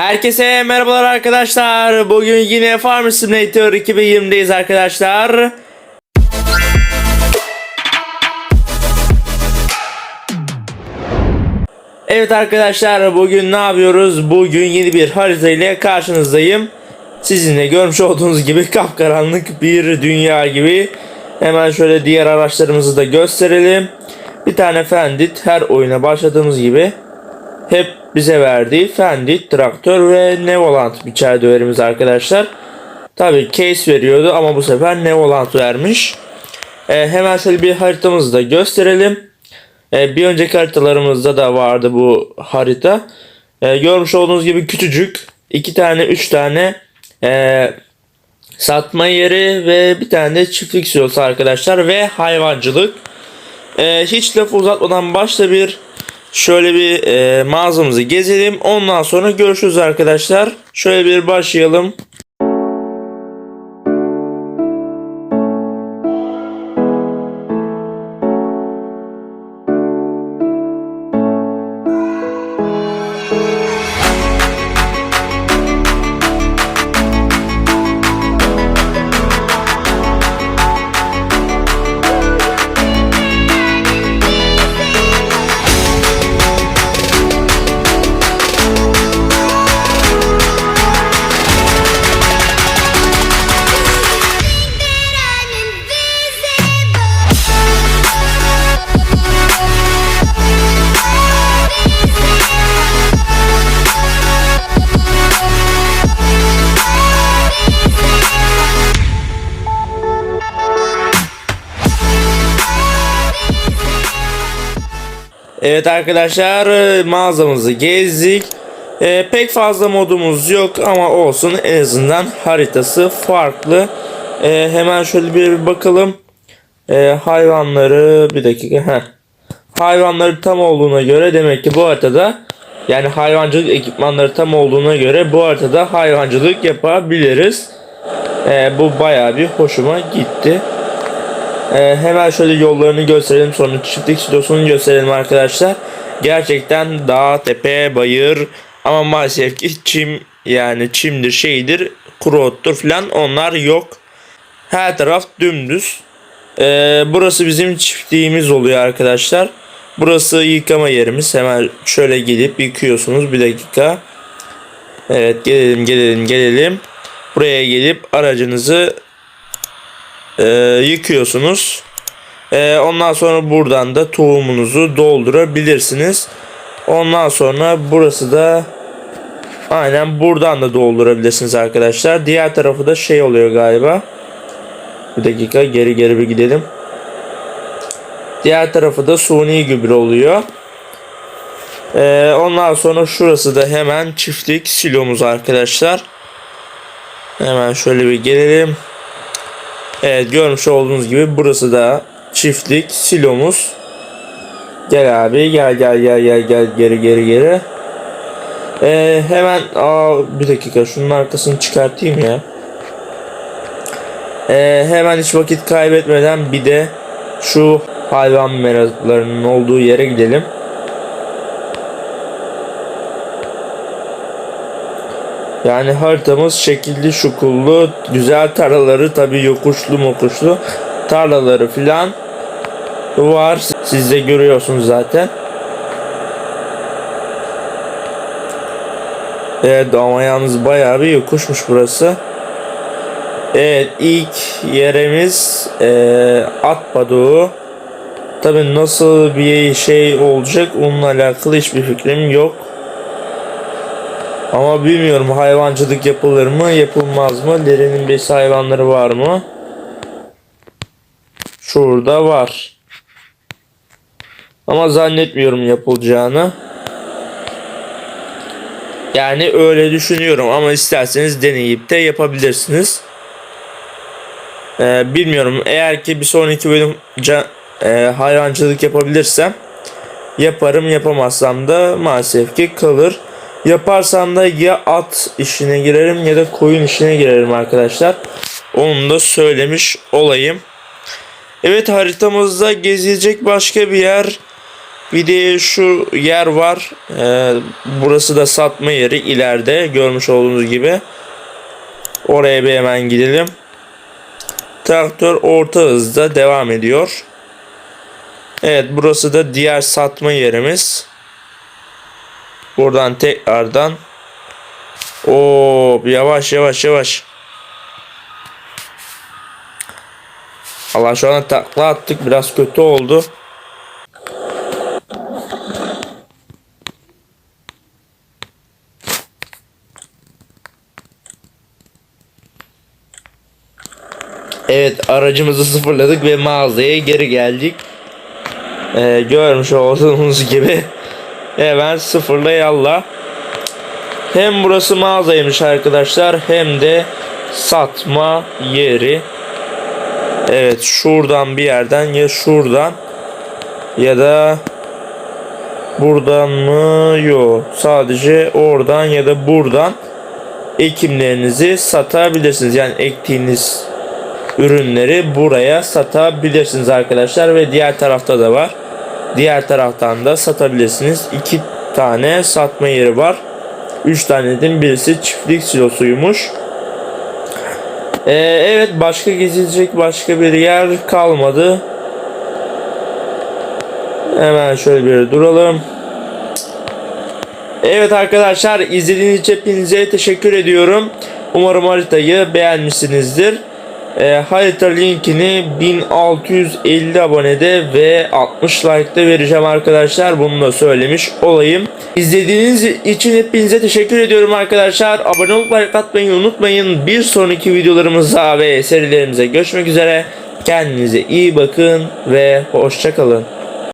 Herkese merhabalar arkadaşlar. Bugün yine Farm Simulator 2020'deyiz arkadaşlar. Evet arkadaşlar bugün ne yapıyoruz? Bugün yeni bir harita ile karşınızdayım. Sizinle görmüş olduğunuz gibi kapkaranlık bir dünya gibi. Hemen şöyle diğer araçlarımızı da gösterelim. Bir tane Fendit her oyuna başladığımız gibi hep bize verdiği Fendit, Traktör ve Nevolant biçer döverimiz arkadaşlar. Tabi case veriyordu ama bu sefer Nevolant vermiş. Ee, hemen şöyle bir haritamızı da gösterelim. Ee, bir önceki haritalarımızda da vardı bu harita. Ee, görmüş olduğunuz gibi küçücük. iki tane, üç tane ee, satma yeri ve bir tane de çiftlik silosu arkadaşlar ve hayvancılık. Ee, hiç laf uzatmadan başta bir şöyle bir e, mağazamızı gezelim. Ondan sonra görüşürüz arkadaşlar. Şöyle bir başlayalım. Evet arkadaşlar e, mağazamızı gezdik. E, pek fazla modumuz yok ama olsun en azından haritası farklı. E, hemen şöyle bir bakalım. E, hayvanları bir dakika. Heh. Hayvanları tam olduğuna göre demek ki bu haritada yani hayvancılık ekipmanları tam olduğuna göre bu haritada hayvancılık yapabiliriz. E, bu baya bir hoşuma gitti. Ee, hemen şöyle yollarını gösterelim sonra çiftlik silosunu gösterelim arkadaşlar. Gerçekten dağ, tepe, bayır ama maalesef ki çim yani çimdir şeydir kuru ottur falan onlar yok. Her taraf dümdüz. Ee, burası bizim çiftliğimiz oluyor arkadaşlar. Burası yıkama yerimiz. Hemen şöyle gidip yıkıyorsunuz. Bir dakika. Evet gelelim gelelim gelelim. Buraya gelip aracınızı e, yıkıyorsunuz. E, ondan sonra buradan da tohumunuzu doldurabilirsiniz. Ondan sonra burası da aynen buradan da doldurabilirsiniz arkadaşlar. Diğer tarafı da şey oluyor galiba. Bir dakika geri geri bir gidelim. Diğer tarafı da suni gübre oluyor. Ee, ondan sonra şurası da hemen çiftlik silomuz arkadaşlar. Hemen şöyle bir gelelim. Evet görmüş olduğunuz gibi burası da çiftlik silomuz. Gel abi gel gel gel gel gel geri geri geri. Ee, hemen aa, bir dakika şunun arkasını çıkartayım ya. Ee, hemen hiç vakit kaybetmeden bir de şu hayvan meralarının olduğu yere gidelim. Yani haritamız şekilli şukullu güzel tarlaları tabi yokuşlu mokuşlu tarlaları filan var. Siz de görüyorsunuz zaten. Evet ama yalnız bayağı bir yokuşmuş burası. Evet ilk yerimiz e, at padoğu. Tabi nasıl bir şey olacak onunla alakalı hiçbir fikrim yok. Ama bilmiyorum hayvancılık yapılır mı yapılmaz mı? Derenin besi hayvanları var mı? Şurada var. Ama zannetmiyorum yapılacağını. Yani öyle düşünüyorum ama isterseniz deneyip de yapabilirsiniz. Ee, bilmiyorum eğer ki bir sonraki bölüm e, hayvancılık yapabilirsem yaparım yapamazsam da maalesef ki kalır. Yaparsam da ya at işine girerim ya da koyun işine girerim arkadaşlar. Onu da söylemiş olayım. Evet haritamızda gezilecek başka bir yer Bir de şu yer var. Ee, burası da satma yeri ileride görmüş olduğunuz gibi. Oraya bir hemen gidelim. Traktör orta hızda devam ediyor. Evet burası da diğer satma yerimiz. Buradan tekrardan. Oo yavaş yavaş yavaş. Allah şu an takla attık biraz kötü oldu. Evet aracımızı sıfırladık ve mağazaya geri geldik. Ee, görmüş olduğunuz gibi hemen sıfırla yalla. Hem burası mağazaymış arkadaşlar hem de satma yeri. Evet şuradan bir yerden ya şuradan ya da buradan mı? Yok. Sadece oradan ya da buradan ekimlerinizi satabilirsiniz. Yani ektiğiniz ürünleri buraya satabilirsiniz arkadaşlar ve diğer tarafta da var. Diğer taraftan da satabilirsiniz. İki tane satma yeri var. Üç tane dedim birisi çiftlik silosuymuş. Ee, evet başka gezilecek başka bir yer kalmadı. Hemen şöyle bir duralım. Evet arkadaşlar izlediğiniz için hepinize teşekkür ediyorum. Umarım haritayı beğenmişsinizdir. Ee, harita linkini 1650 abonede ve 60 like'da vereceğim arkadaşlar. Bunu da söylemiş olayım. İzlediğiniz için hepinize teşekkür ediyorum arkadaşlar. Abone olup like atmayı unutmayın. Bir sonraki videolarımıza ve serilerimize görüşmek üzere. Kendinize iyi bakın ve hoşçakalın.